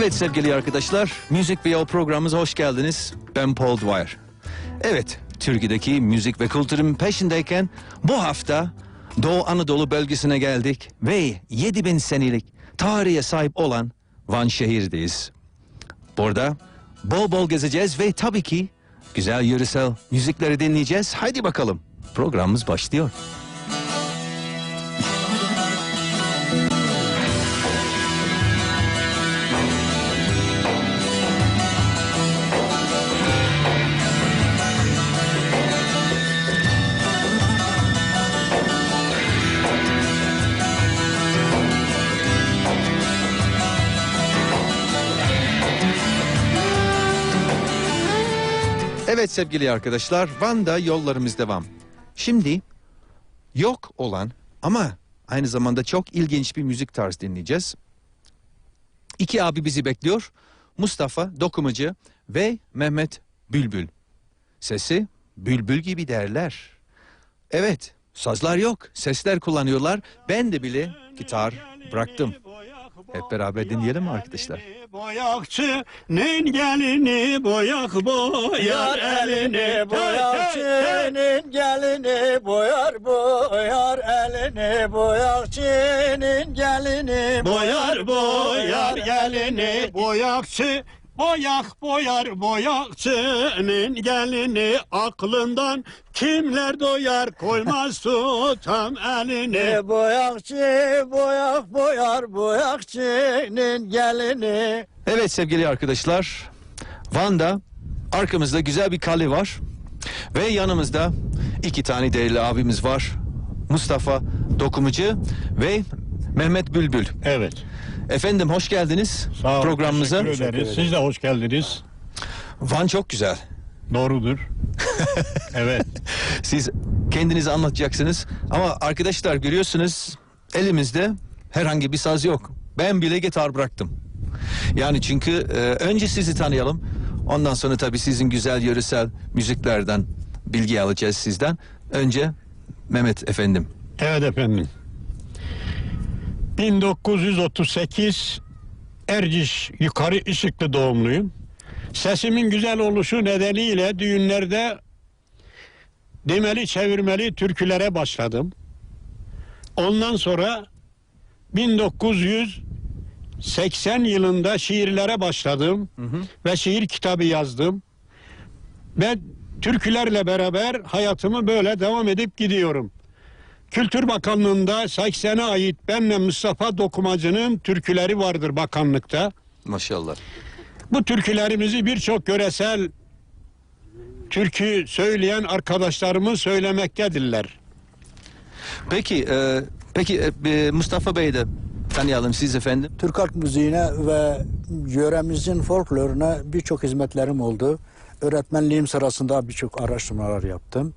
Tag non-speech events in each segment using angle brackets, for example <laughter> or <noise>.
Evet sevgili arkadaşlar, Müzik Yol programımıza hoş geldiniz. Ben Paul Dwyer. Evet, Türkiye'deki müzik ve kültürün peşindeyken bu hafta Doğu Anadolu bölgesine geldik ve 7000 senelik tarihe sahip olan Van şehirdeyiz. Burada bol bol gezeceğiz ve tabii ki güzel yöresel müzikleri dinleyeceğiz. Haydi bakalım, programımız başlıyor. Evet sevgili arkadaşlar, Van'da yollarımız devam. Şimdi yok olan ama aynı zamanda çok ilginç bir müzik tarzı dinleyeceğiz. İki abi bizi bekliyor. Mustafa Dokumacı ve Mehmet Bülbül. Sesi bülbül gibi derler. Evet, sazlar yok, sesler kullanıyorlar. Ben de bile gitar bıraktım. Hep beraber dinleyelim mi arkadaşlar? Boyakçının gelini boyak boyar elini boyakçının gelini boyar boyar elini. Boyakçının gelini Boyar boyar gelini boyakçı Boyak boyar boyakçının gelini aklından kimler doyar koymaz tutam elini E, boyakçı boyak boyar boyakçının gelini Evet sevgili arkadaşlar, Van'da arkamızda güzel bir kale var ve yanımızda iki tane değerli abimiz var. Mustafa Dokumucu ve Mehmet Bülbül. Evet. Efendim hoş geldiniz Sağ olun, programımıza. teşekkür ederiz. Siz de hoş geldiniz. Van çok güzel. Doğrudur. <laughs> evet. Siz kendinizi anlatacaksınız ama arkadaşlar görüyorsunuz elimizde herhangi bir saz yok. Ben bile gitar bıraktım. Yani çünkü e, önce sizi tanıyalım. Ondan sonra tabii sizin güzel yöresel müziklerden bilgi alacağız sizden. Önce Mehmet efendim. Evet efendim. 1938 Erciş yukarı Işıklı doğumluyum. Sesimin güzel oluşu nedeniyle düğünlerde demeli çevirmeli türkülere başladım. Ondan sonra 1980 yılında şiirlere başladım ve şiir kitabı yazdım. Ve türkülerle beraber hayatımı böyle devam edip gidiyorum. Kültür Bakanlığı'nda 80'e ait benle Mustafa Dokumacı'nın türküleri vardır bakanlıkta. Maşallah. Bu türkülerimizi birçok yöresel türkü söyleyen arkadaşlarımız söylemektedirler. Peki e, peki e, Mustafa Bey'i de tanıyalım siz efendim. Türk halk müziğine ve yöremizin folkloruna birçok hizmetlerim oldu. Öğretmenliğim sırasında birçok araştırmalar yaptım.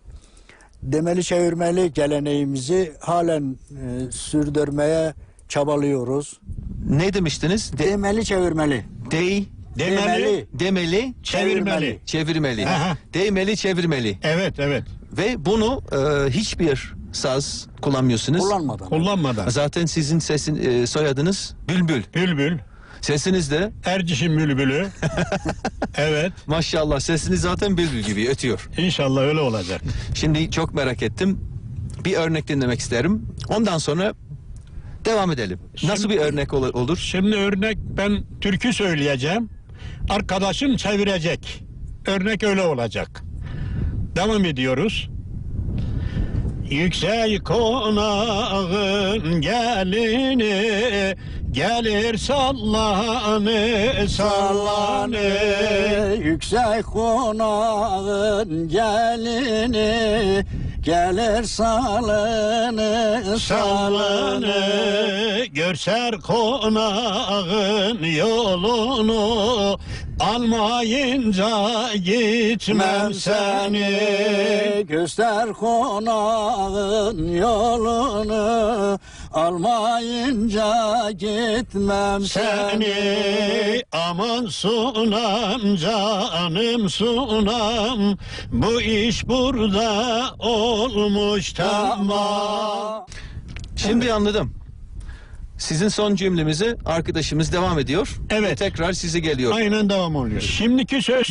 Demeli çevirmeli geleneğimizi halen e, sürdürmeye çabalıyoruz. Ne demiştiniz? De, Demeli çevirmeli. dey, Demeli, demeli, çevirmeli. çevirmeli. Aha. Değmeli, çevirmeli. Evet evet Ve bunu e, hiçbir saz kullanmıyorsunuz. Kullanmadan. kullanmadan. Zaten sizin sesin e, soyadınız Bülbül. Bülbül, Sesiniz de Erciş'in bülbülü. <laughs> evet maşallah sesiniz zaten bülbül gibi ötüyor. inşallah öyle olacak. Şimdi çok merak ettim. Bir örnek dinlemek isterim. Ondan sonra devam edelim. Nasıl Şimdi- bir örnek ol- olur? Şimdi örnek ben türkü söyleyeceğim. Arkadaşım çevirecek. Örnek öyle olacak. Devam ediyoruz. Yüksek konağın gelini gelir sallanı sallanı Yüksek konağın gelini gelir salını sallanı Görser konağın yolunu Almayınca gitmem seni. Göster konağın yolunu Almayınca gitmem seni Aman sunam canım sunam Bu iş burada olmuş tamam Şimdi anladım. Sizin son cümlemizi arkadaşımız devam ediyor. Evet. Ve tekrar size geliyor. Aynen devam oluyor. Şimdiki söz